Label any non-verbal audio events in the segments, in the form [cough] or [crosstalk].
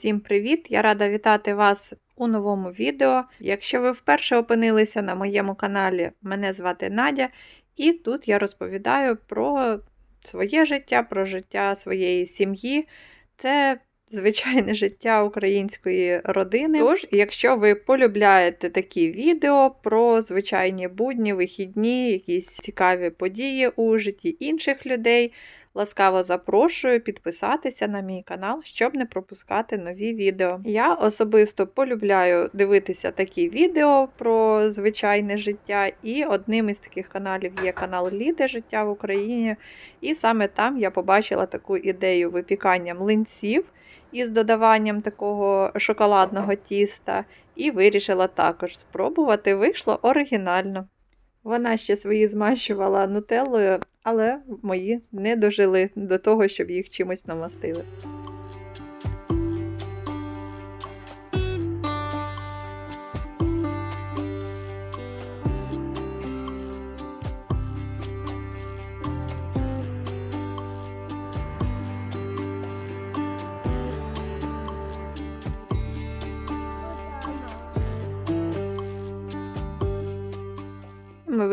Всім привіт! Я рада вітати вас у новому відео. Якщо ви вперше опинилися на моєму каналі, мене звати Надя, і тут я розповідаю про своє життя, про життя своєї сім'ї. Це звичайне життя української родини. Тож, якщо ви полюбляєте такі відео про звичайні будні, вихідні, якісь цікаві події у житті інших людей. Ласкаво запрошую підписатися на мій канал, щоб не пропускати нові відео. Я особисто полюбляю дивитися такі відео про звичайне життя, і одним із таких каналів є канал Ліде життя в Україні. І саме там я побачила таку ідею випікання млинців із додаванням такого шоколадного тіста, і вирішила також спробувати. Вийшло оригінально. Вона ще свої змащувала нутеллою, але мої не дожили до того, щоб їх чимось намастили.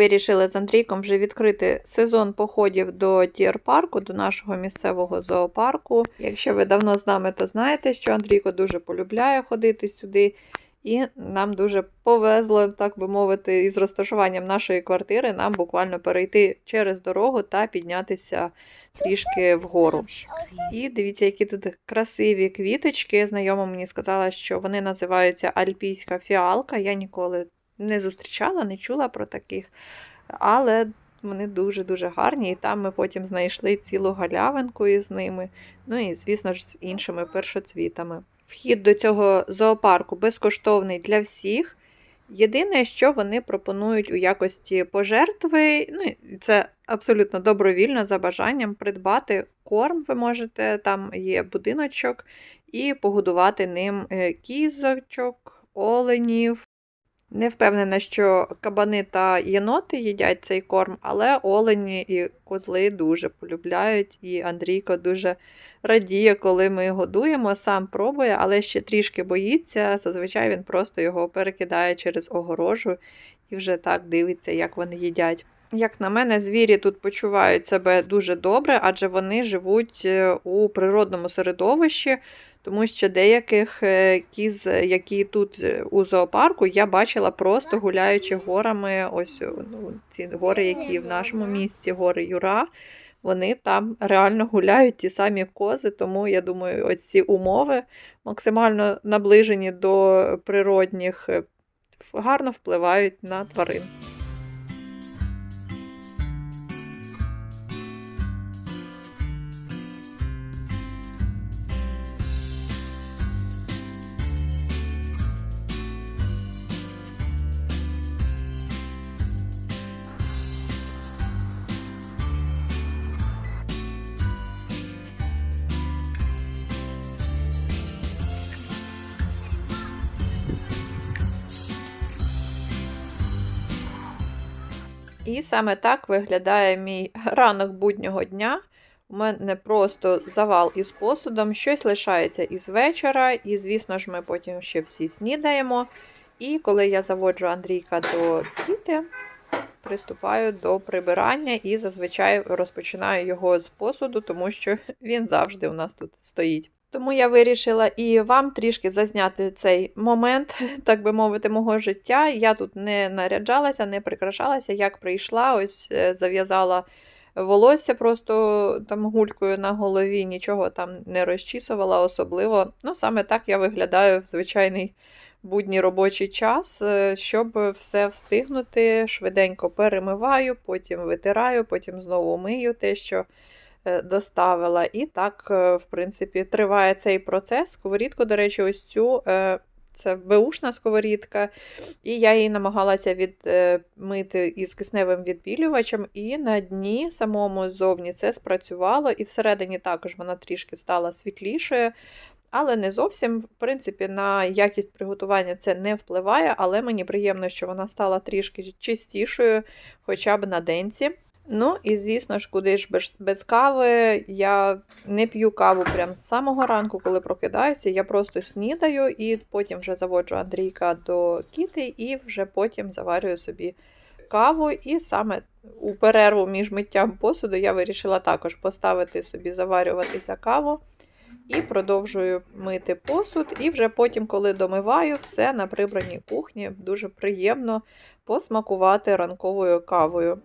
Вирішили з Андрійком вже відкрити сезон походів до Тір-парку, до нашого місцевого зоопарку. Якщо ви давно з нами, то знаєте, що Андрійко дуже полюбляє ходити сюди. І нам дуже повезло, так би мовити, із розташуванням нашої квартири нам буквально перейти через дорогу та піднятися трішки вгору. І дивіться, які тут красиві квіточки. Знайома мені сказала, що вони називаються Альпійська фіалка. Я ніколи не зустрічала, не чула про таких. Але вони дуже-дуже гарні. І там ми потім знайшли цілу галявинку із ними. Ну і, звісно ж, з іншими першоцвітами. Вхід до цього зоопарку безкоштовний для всіх. Єдине, що вони пропонують у якості пожертви, ну це абсолютно добровільно за бажанням придбати корм. Ви можете, там є будиночок, і погодувати ним кізочок, оленів, не впевнена, що кабани та єноти їдять цей корм, але олені і козли дуже полюбляють, і Андрійко дуже радіє, коли ми годуємо, сам пробує, але ще трішки боїться. Зазвичай він просто його перекидає через огорожу і вже так дивиться, як вони їдять. Як на мене, звірі тут почувають себе дуже добре, адже вони живуть е, у природному середовищі, тому що деяких е, кіз, які тут е, у зоопарку, я бачила просто гуляючи горами. Ось ну, ці гори, які в нашому місті, гори Юра. Вони там реально гуляють ті самі кози, тому я думаю, ось ці умови максимально наближені до природних, гарно впливають на тварин. І саме так виглядає мій ранок буднього дня. У мене просто завал із посудом, щось лишається із вечора, і, звісно ж, ми потім ще всі снідаємо. І коли я заводжу Андрійка до діти, приступаю до прибирання і зазвичай розпочинаю його з посуду, тому що він завжди у нас тут стоїть. Тому я вирішила і вам трішки зазняти цей момент, [laughs] так би мовити, мого життя. Я тут не наряджалася, не прикрашалася, як прийшла, ось е, зав'язала волосся просто там гулькою на голові, нічого там не розчісувала особливо. Ну, саме так я виглядаю в звичайний будній робочий час, е, щоб все встигнути, швиденько перемиваю, потім витираю, потім знову мию те, що. Е, доставила. І так, е, в принципі, триває цей процес. Сковорідку, до речі, ось цю. Е, це беушна сковорідка, і я її намагалася відмити із кисневим відбілювачем, і на дні самому зовні це спрацювало, і всередині також вона трішки стала світлішою. Але не зовсім, в принципі, на якість приготування це не впливає, але мені приємно, що вона стала трішки чистішою, хоча б на денці. Ну і звісно ж, куди ж без, кави. Я не п'ю каву прямо з самого ранку, коли прокидаюся. Я просто снідаю і потім вже заводжу Андрійка до кіти, і вже потім заварюю собі каву. І саме у перерву між миттям посуду я вирішила також поставити собі заварюватися каву. І продовжую мити посуд. І вже потім, коли домиваю, все на прибраній кухні. Дуже приємно посмакувати ранковою кавою.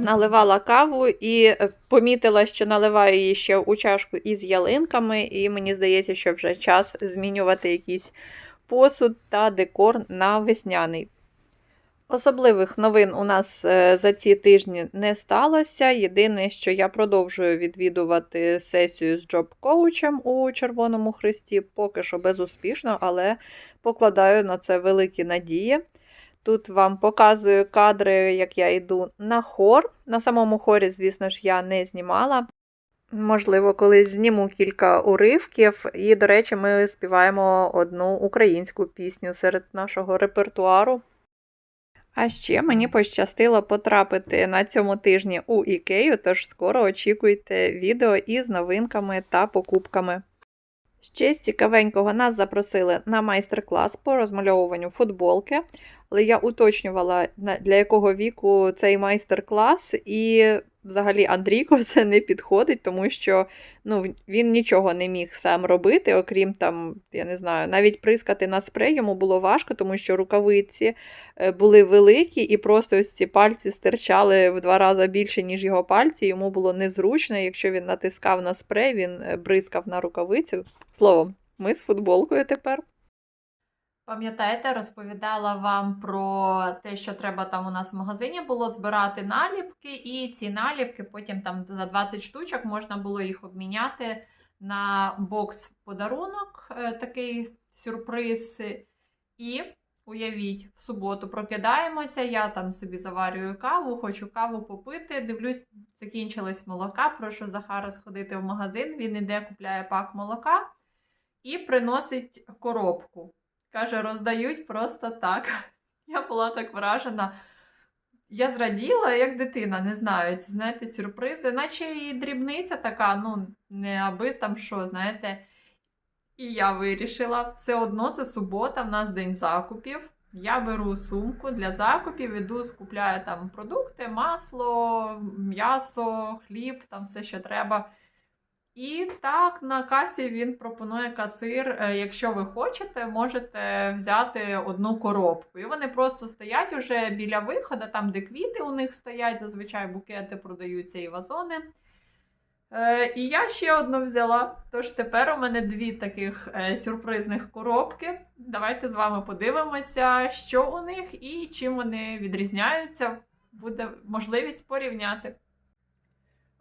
Наливала каву і е, помітила, що наливаю її ще у чашку із ялинками, і мені здається, що вже час змінювати якийсь посуд та декор на весняний. Особливих новин у нас е, за ці тижні не сталося. Єдине, що я продовжую відвідувати сесію з джоб-коучем у Червоному Христі, поки що безуспішно, але покладаю на це великі надії. Тут вам показую кадри, як я йду на хор. На самому хорі, звісно ж, я не знімала. Можливо, колись зніму кілька уривків. І, до речі, ми співаємо одну українську пісню серед нашого репертуару. А ще мені пощастило потрапити на цьому тижні у Ікею, тож скоро очікуйте відео із новинками та покупками. Ще з цікавенького нас запросили на майстер-клас по розмальовуванню футболки, але я уточнювала, для якого віку цей майстер-клас, і взагалі Андрійко [laughs] це не підходить, тому що ну, він нічого не міг сам робити, окрім там, я не знаю, навіть прискати на спрей йому було важко, тому що рукавиці е, були великі, і просто ось ці пальці стирчали в два рази більше, ніж його пальці. Йому було незручно. Якщо він натискав на спрей, він е, бризкав на рукавицю. Словом, ми з футболкою тепер. Пам'ятаєте, розповідала вам про те, що треба там у нас в магазині було збирати наліпки, і ці наліпки потім там за 20 штучок можна було їх обміняти на бокс подарунок, е, такий сюрприз. І уявіть, в суботу прокидаємося, я там собі заварюю каву, хочу каву попити. Дивлюсь, закінчилось молока. Прошу Захара сходити в магазин. Він іде, купляє пак молока і приносить коробку. Каже, роздають просто так. Я була так вражена. Я зраділа, як дитина, не знаю, ці, знаєте, сюрпризи, наче і дрібниця така, ну, не аби там що, знаєте. І я вирішила, все одно це субота, в нас день закупів. Я беру сумку для закупів, іду, скупляю там продукти, масло, м'ясо, хліб, там все, що треба. І так, на касі він пропонує касир, е, якщо ви хочете, можете взяти одну коробку. І вони просто стоять уже біля виходу, там, де квіти у них стоять, зазвичай букети продаються і вазони. Е, і я ще одну взяла. Тож тепер у мене дві таких е, сюрпризних коробки. Давайте з вами подивимося, що у них і чим вони відрізняються. Буде можливість порівняти.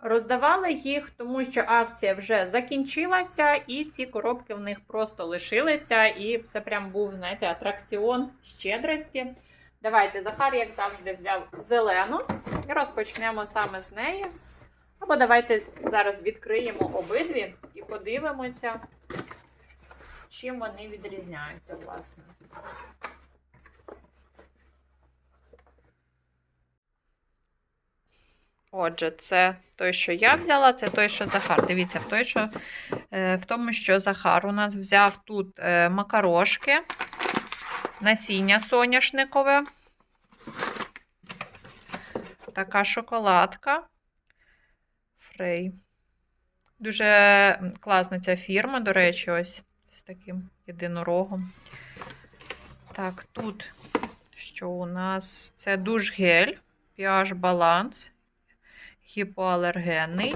Роздавали їх, тому що акція вже закінчилася, і ці коробки в них просто лишилися, і це прям був, знаєте, атракціон щедрості. Давайте, Захар, як завжди, взяв зелену і розпочнемо саме з неї. Або давайте зараз відкриємо обидві і подивимося, чим вони відрізняються, власне. Отже, це той, що я взяла, це той, що Захар. Дивіться, в той, що, е, в тому, що Захар у нас взяв тут е, макарошки. насіння соняшникове. Така шоколадка. Фрей. Дуже класна ця фірма, до речі, ось з таким єдинорогом. Так, тут що у нас? Це душ гель, pH баланс, гіпоалергенний,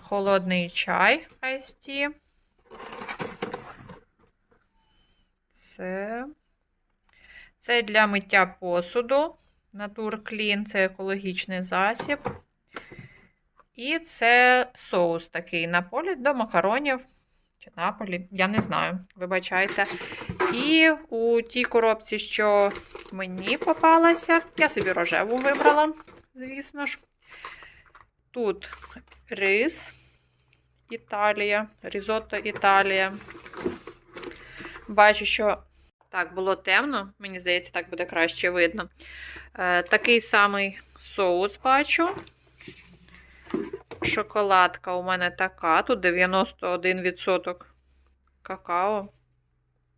холодний чай Ice Це, це для миття посуду. Clean, це екологічний засіб. І це соус такий наполі до макаронів чи наполі, я не знаю, вибачайте. І у тій коробці, що мені попалася, я собі рожеву вибрала, звісно ж. Тут рис Італія, різотто Італія. Бачу, що так було темно, мені здається, так буде краще видно. Е, такий самий соус бачу. Шоколадка у мене така. Тут 91% какао.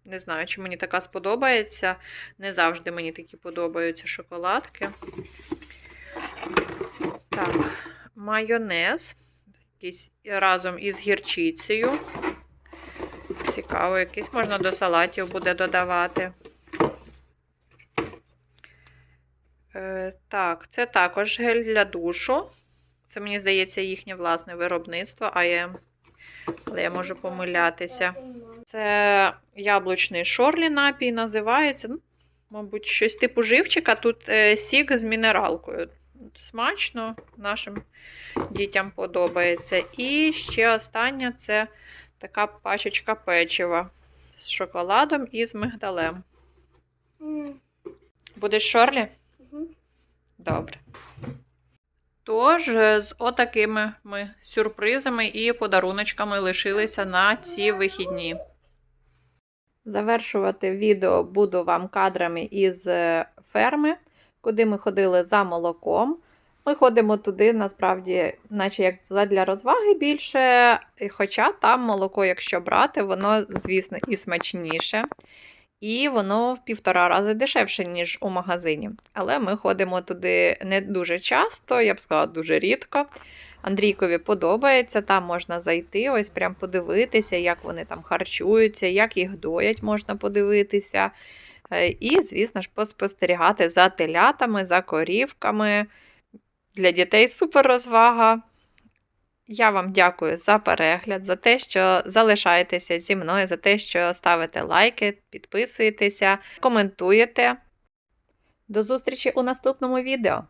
Не знаю, чи мені така сподобається. Не завжди мені такі подобаються шоколадки. Так, майонез. Якийсь разом із гірчицею. Цікаво, якийсь можна до салатів буде додавати. Е, так, це також гель для душу. Це, мені здається, їхнє власне виробництво, а я, але я можу помилятися. Це яблучний шорлі напій називається. Ну, мабуть, щось типу живчика. Тут е, сік з мінералкою. Смачно, нашим дітям подобається. І ще остання це така пачечка печива з шоколадом і з мигдалем. Будеш шорлі? Добре. Тож, е, з отакими ми сюрпризами і подаруночками лишилися на ці вихідні. Завершувати відео буду вам кадрами із е, ферми, куди ми ходили за молоком. Ми ходимо туди, насправді, наче як задля розваги більше, хоча там молоко, якщо брати, воно, звісно, і смачніше. І воно в півтора рази дешевше, ніж у магазині. Але ми ходимо туди не дуже часто, я б сказала, дуже рідко. Андрійкові подобається, там можна зайти, ось прям подивитися, як вони там харчуються, як їх доять, можна подивитися. Е, І, звісно ж, поспостерігати за телятами, за корівками. Для дітей супер розвага. Я вам дякую за перегляд, за те, що залишаєтеся зі мною, за те, що ставите лайки, підписуєтеся, коментуєте. До зустрічі у наступному відео!